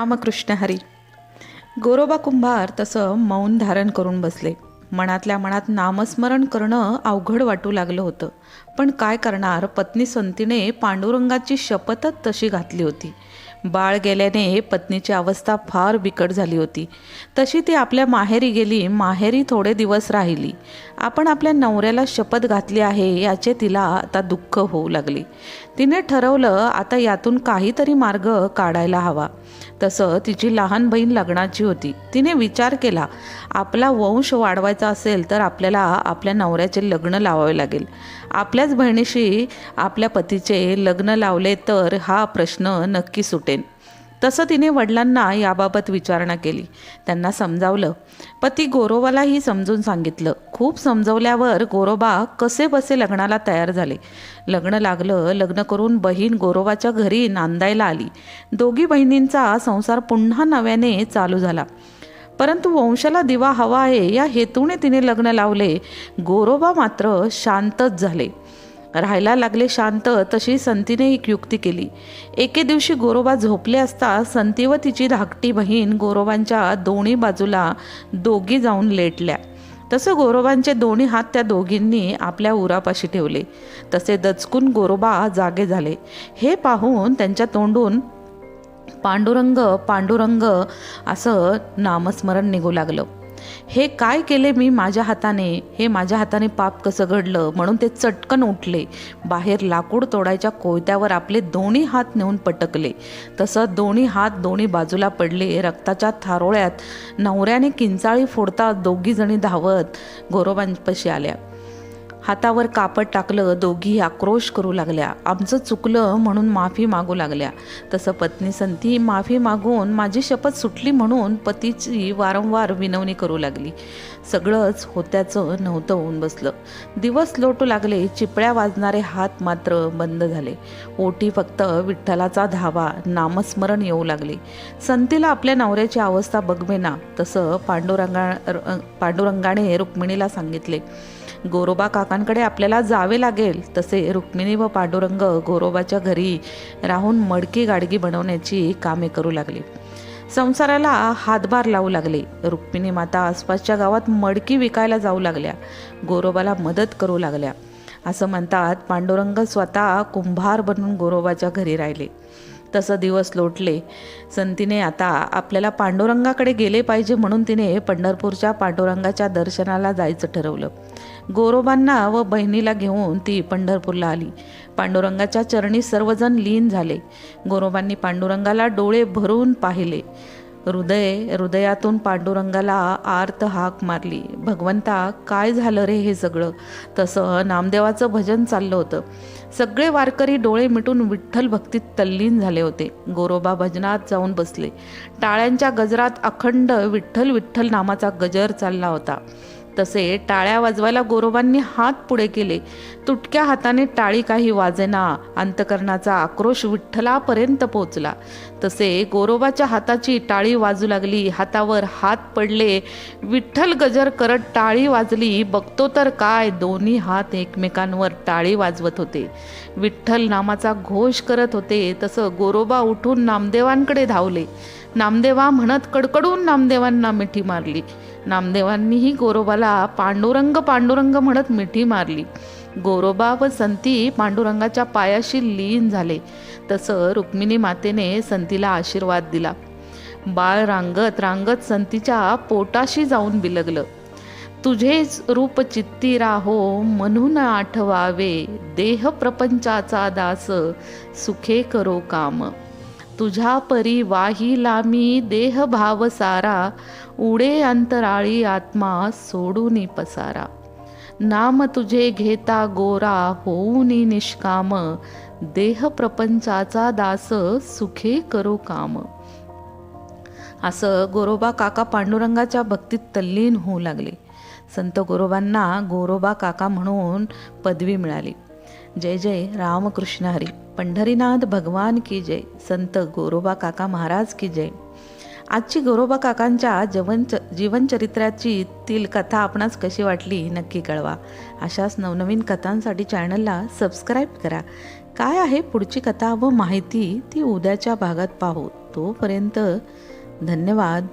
रामकृष्ण हरी. गोरोबा कुंभार तसं मौन धारण करून बसले. मनातल्या मनात नामस्मरण करणं अवघड वाटू लागलं होतं. पण काय करणार? पत्नी संतीने पांडुरंगाची शपथच तशी घातली होती. बाळ गेल्याने पत्नीची अवस्था फार बिकट झाली होती. तशी ती आपल्या माहेरी गेली माहेरी थोडे दिवस राहिली. आपण आपल्या नवऱ्याला शपथ घातली आहे याचे तिला आता दुःख होऊ लागले. तिने ठरवलं आता यातून काहीतरी मार्ग काढायला हवा. तसं तिची लहान बहीण लग्नाची होती. तिने विचार केला आपला वंश वाढवायचा असेल तर आपल्याला आपल्या नवऱ्याचे लग्न लावावे लागेल. आपल्याच बहिणीशी आपल्या पतीचे लग्न लावले तर हा प्रश्न नक्की सुटेल. तसं तिने वडिलांना याबाबत विचारणा केली. त्यांना समजावलं. पती गोरोबालाही समजून सांगितलं. खूप समजवल्यावर गोरोबा कसे बसे लग्नाला तयार झाले. लग्न लागलं लग्न करून बहीण गोरोबाच्या घरी नांदायला आली. दोघी बहिणींचा संसार पुन्हा नव्याने चालू झाला. परंतु वंशाला दिवा हवा आहे या हेतूने तिने लग्न लावले. गोरोबा मात्र शांतच झाले. राहायला लागले शांत तशी संतीने एक युक्ती केली. एके दिवशी गोरोबा झोपले असता संती व तिची धाकटी बहीण गोरोबांच्या दोन्ही बाजूला दोघी जाऊन लेटल्या. तसं गोरोबांचे दोन्ही हात त्या दोघींनी आपल्या उरापाशी ठेवले. तसे दचकून गोरोबा जागे झाले. हे पाहून त्यांच्या तोंडून पांडुरंग पांडुरंग असं नामस्मरण निघू लागलं. हे काय केले मी माझ्या हाताने? हे माझ्या हाताने पाप कसं घडलं? म्हणून ते चटकन उठले. बाहेर लाकूड तोडायच्या कोयत्यावर आपले दोन्ही हात नेऊन पटकले. तसं दोन्ही हात दोन्ही बाजूला पडले रक्ताच्या थारोळ्यात. नवऱ्याने किंचाळी फोडता दोघीजणी धावत गोरोबांपाशी आल्या. हातावर कापड टाकलं दोघी आक्रोश करू लागल्या. आमचं चुकलं म्हणून माफी मागू लागल्या. तसं पत्नी संती माफी मागून माझी शपथ सुटली म्हणून पतीची वारंवार विनवणी करू लागली. सगळंच होत्याचं नव्हतं होऊन बसलं. दिवस लोटू लागले चिपळ्या वाजणारे हात मात्र बंद झाले. ओटी फक्त विठ्ठलाचा धावा नामस्मरण येऊ लागले. संतीला आपल्या नवऱ्याची अवस्था बघवेना तसं पांडुरंगा पांडुरंगाने रुक्मिणीला सांगितले. गोरोबा काकांकडे आपल्याला जावे लागेल. तसे रुक्मिणी व पांडुरंग गोरोबाच्या घरी राहून मडकी गाडगी बनवण्याची कामे करू लागली. संसाराला हातभार लावू लागले. रुक्मिणी माता आसपासच्या गावात मडकी विकायला जाऊ लागल्या. गोरोबाला मदत करू लागल्या. असं म्हणतात पांडुरंग स्वतः कुंभार बनून गोरोबाच्या घरी राहिले. तसं दिवस लोटले. संतीने आता आपल्याला पांडुरंगाकडे गेले पाहिजे म्हणून तिने पंढरपूरच्या पांडुरंगाच्या दर्शनाला जायचं ठरवलं. गोरोबांना व बहिणीला घेऊन ती पंढरपूरला आली. पांडुरंगाच्या चरणी सर्वजण लीन झाले. गोरोबांनी पांडुरंगाला डोळे भरून पाहिले. हृदय हृदयातून पांडुरंगाला आर्त हाक मारली. भगवंता काय झालं रे हे सगळं तसं नामदेवाचं भजन चाललं होतं. सगळे वारकरी डोळे मिटून विठ्ठल भक्तीत तल्लीन झाले होते. गोरोबा भजनात जाऊन बसले. टाळ्यांच्या गजरात अखंड विठ्ठल विठ्ठल नामाचा गजर चालला होता. तसे टाळ्या वाजवायला गोरोबांनी हात पुढे केले. तुटक्या हाताने टाळी काही वाजेना. अंतकरणाचा आक्रोश विठ्ठलापर्यंत पोचला तसे गोरोबाच्या हाताची टाळी वाजू लागली. हातावर हात पडले. विठ्ठल गजर करत टाळी वाजली. बघतो तर काय दोन्ही हात एकमेकांवर टाळी वाजवत होते. विठ्ठल नामाचा घोष करत होते. तसं गोरोबा उठून नामदेवांकडे धावले. नामदेवा म्हणत कडकडून नामदेवांना मिठी मारली. नामदेवांनीही गोरोबाला पांडुरंग पांडुरंग म्हणत मिठी मारली. गोरोबा व संती पांडुरंगाच्या पायाशी लीन झाले. तसं रुक्मिणी मातेने संतीला आशीर्वाद दिला. बाळ रांगत रांगत संतीच्या पोटाशी जाऊन बिलगलं. तुझेच रूप चित्ती राहो म्हणून आठवावे. देह प्रपंचाचा दास सुखे करो काम. तुझ्या परी वाहिला मी देह भाव सारा उडे अंतराळी आत्मा सोडून पसारा. नाम तुझे घेता गोरा होऊन निष्काम देह प्रपंचाचा दास सुखे करो काम. असं गोरोबा काका पांडुरंगाच्या भक्तीत तल्लीन होऊ लागले. संत गोरोबांना गोरोबा काका म्हणून पदवी मिळाली. जय जय रामकृष्ण हरी. पंढरीनाथ भगवान की जय. संत गोरोबा काका महाराज की जय. आजची गोरोबा काकांच्या जीवन जीवनचरित्राची तील कथा आपणास कशी वाटली नक्की कळवा. अशाच नवनवीन कथांसाठी चॅनलला सबस्क्राईब करा. काय आहे पुढची कथा व माहिती ती उद्याच्या भागात पाहू. तोपर्यंत धन्यवाद.